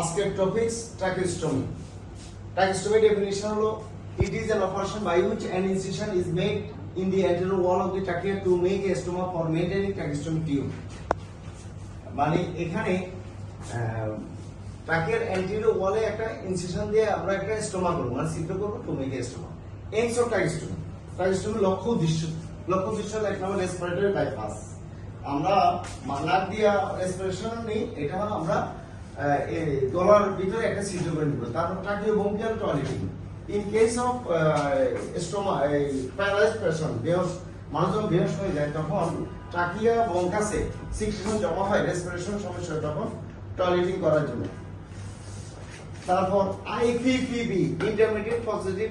আজকের topics ট্রাকিস্টমি tracheostomy definition হলো it is an operation by which an incision is made in the anterior wall of the trachea to make a stoma for maintaining tracheostomy tube. মানে এখানে ট্রাকের anterior ওয়ালে একটা incision দিয়ে আমরা একটা স্টোমা করব মানে সিদ্ধ করব to make a stoma aims of tracheostomy tracheostomy লক্ষ্য উদ্দেশ্য। লক্ষ্য উদ্দেশ্য হলো এক নম্বর রেসপিরেটরি বাইপাস আমরা নাক দিয়ে রেসপিরেশন নিই, এটা হলো আমরা গলার ভিতরে একটা ছিদ্র করে নিব। Tracheobronchial toileting in case of stoma paralyse বেহস মানুষ যখন বেহস হয়ে যায়, তখন ট্রাকিয়া বঙ্কাসে জমা হয় রেসপিরেশন সমস্যা তখন টয়লেটিং করার জন্য। তারপর IPPB intermediate positive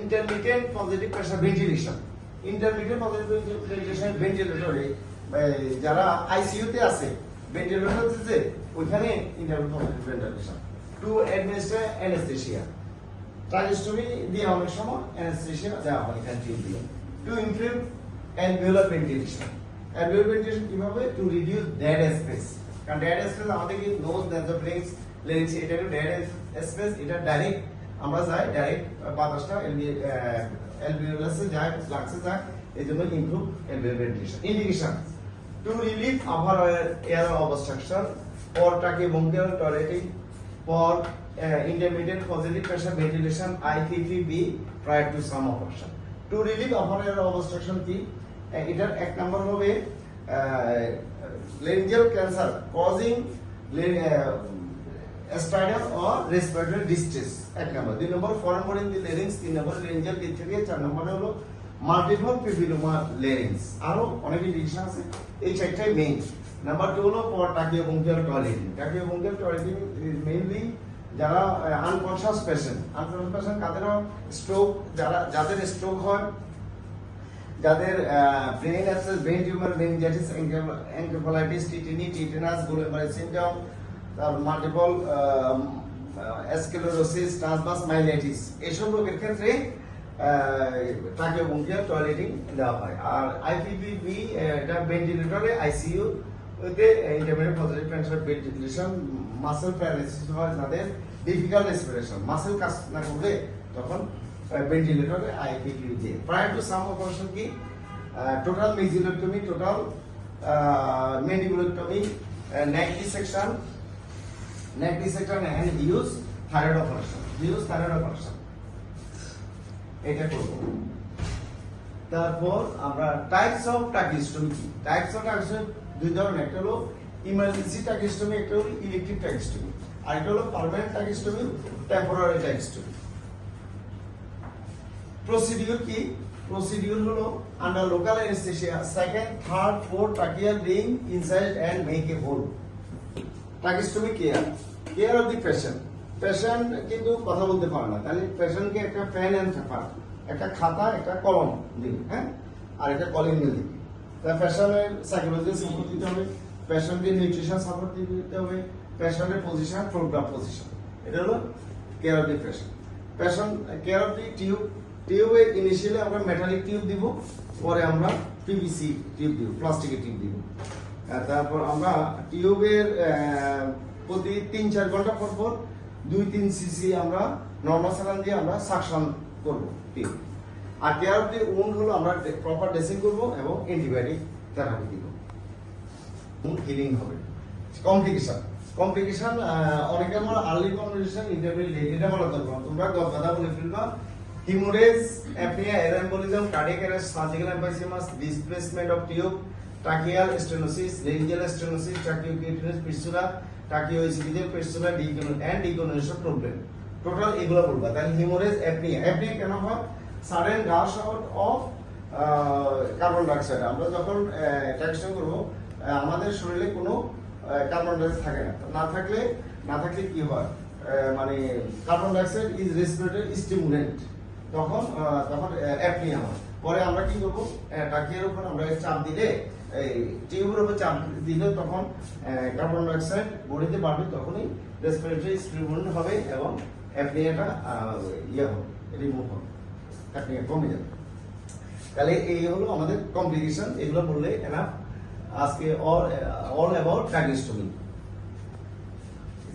intermediate positive ventilation intermediate positive ventilation ভেন্টিলেটরে যারা আইসিইউ তে আছে ভেন্টিলেটর যে ওইখানে ventilation to administer anaesthesia tracheostomy দিয়ে অনেক সময় অ্যানেস্থেসিয়া দেওয়া হয় এখান দিয়ে। To improve alveolar ventilation alveolar ventilation কীভাবে? টু রিডিউস ডেড স্পেস কারণ ডেড স্পেস আমাদের কি নোজ নেজোফ্লেক্স লেন্স এটা একটু ডেড স্পেস এটা ডাইরেক্ট আমরা যাই ডাইরেক্ট বাতাসটা অ্যালভিওলাসে যায় লাক্সে যায় এই জন্য improve alveolar ventilation indication to relieve upper air obstruction for টাকে bronchial for uh, intermittent positive pressure ventilation IPPB prior to some operation. To relieve upper air obstruction কি এটার এক নম্বর হবে laryngeal cancer causing spider or respiratory distress এক নম্বর দুই নম্বর foreign body in the larynx তিন নম্বর laryngeal থেকে চার নম্বরে হলো মাল্টিপল আরও অনেক আছে। এই চারটাই মেইন নাম্বার টু হলো পর টাকিও বঙ্কিয়াল টয়লেটিং মেইনলি যারা unconscious patient unconscious patient stroke যারা, যাদের স্ট্রোক হয়, যাদের brain abscess brain tumour meningitis encephalitis tetany tetanus Guillain Barre syndrome তারপর মাল্টিপল ট্রান্সভার্স মাইলাইটিস এইসব রোগের ক্ষেত্রে ট্রাকিও বঙ্কিয়াল টয়লেটিং দেওয়া হয়। আর আইপিপিবি এটা ভেন্টিলেটরে আইসিইউ ওতে intermediate positive pressure ventilation muscle paralysis হয় যাদের ডিফিকাল্ট রেসপিরেশন মাসেল কাজ না করলে তখন ভেন্টিলেটরে আইপিপি দিয়ে প্রায় টু সাম অপারেশন কি? Total maxillotomy total mandibulotomy neck dissection neck dissection and huge thyroid operation huge thyroid operation এটা করব। তারপর আমরা টাইপস অফ টাকিস্টমি কি? টাইপস অফ টাকিস্টমি দুই ধরনের, একটা হলো ইমার্জেন্সি টাকিস্টমি একটা হলো ইলেকট্রিক টাকিস্টমি আর একটা হলো permanent tracheostomy temporary tracheostomy procedure কি? প্রসিডিউর হলো under local anaesthesia second third fourth tracheal ring inside and make a hole tracheostomy care care of the patient patient কিন্তু কথা বলতে পারে না। তাহলে পেশেন্টকে একটা পেন এন্ড পেপার একটা খাতা, একটা কলম দিন হ্যাঁ? আর একটা কলিং দিন তা পেশেন্টের সাইকোলজি সাপোর্ট দিতে হবে পেশেন্টের নিউট্রিশন সাপোর্ট দিতে হবে পেশেন্টের পজিশন ফ্রোগ্রাফ পজিশন এটা হলো care of the patient patient care of the tube টিউবে ইনিশিয়ালি আমরা মেটালিক টিউব দিব, পরে আমরা পিভিসি টিউব দিব প্লাস্টিকের টিউব দিব। তারপর আমরা টিউবের প্রতি তিন চার ঘণ্টা পর পর দুই তিন সিসি আমরা নর্মাল স্যালান দিয়ে আমরা সাকশন করব। টিউব আর কেয়ার অফ দি উন্ড হলো আমরা প্রপার ড্রেসিং করব এবং অ্যান্টিবায়োটিক থেরাপি দিব। হিলিং হবে। কমপ্লিকেশন কমপ্লিকেশন অনেকে আমার আর্লি কমপ্লিকেশন ইন্টারমিডিয়েট এটা বলা দরকার তোমরা কথা বলে ফেলবা। Haemorrhage apnoea air embolism cardiac arrest surgical emphysema displacement of tube tracheal stenosis laryngeal stenosis tracheocutaneous fistula tracheoesophageal fistula ডিকোন and decannulation problem total এগুলো বলবা। তাহলে হিমোরেজ অ্যাপনিয়া অ্যাপনিয়া কেন হয়? Sudden gush out of carbon dioxide আমরা যখন ট্যাক্সন করব আমাদের শরীরে কোনো কার্বন ডাইঅক্সাইড থাকে না। না থাকলে না থাকলে কি হয়? মানে carbon dioxide is respiratory stimulant তখন তখন অ্যাপনিয়া হয়। পরে আমরা কি করব? টাকিয়ার উপর আমরা চাপ দিলে এই টিউবের উপর চাপ দিলে তখন কার্বন ডাইঅক্সাইড বডিতে বাড়বে, তখনই রেসপিরেটরি স্টিমুলেন্ট হবে এবং অ্যাপনিয়াটা ইয়ে হবে রিমুভ হবে অ্যাপনিয়া কমে যাবে। তাহলে এই হলো আমাদের কমপ্লিকেশন এগুলো বললে এনাফ আজকে অল অল অ্যাবাউট ট্রাগিস্টমি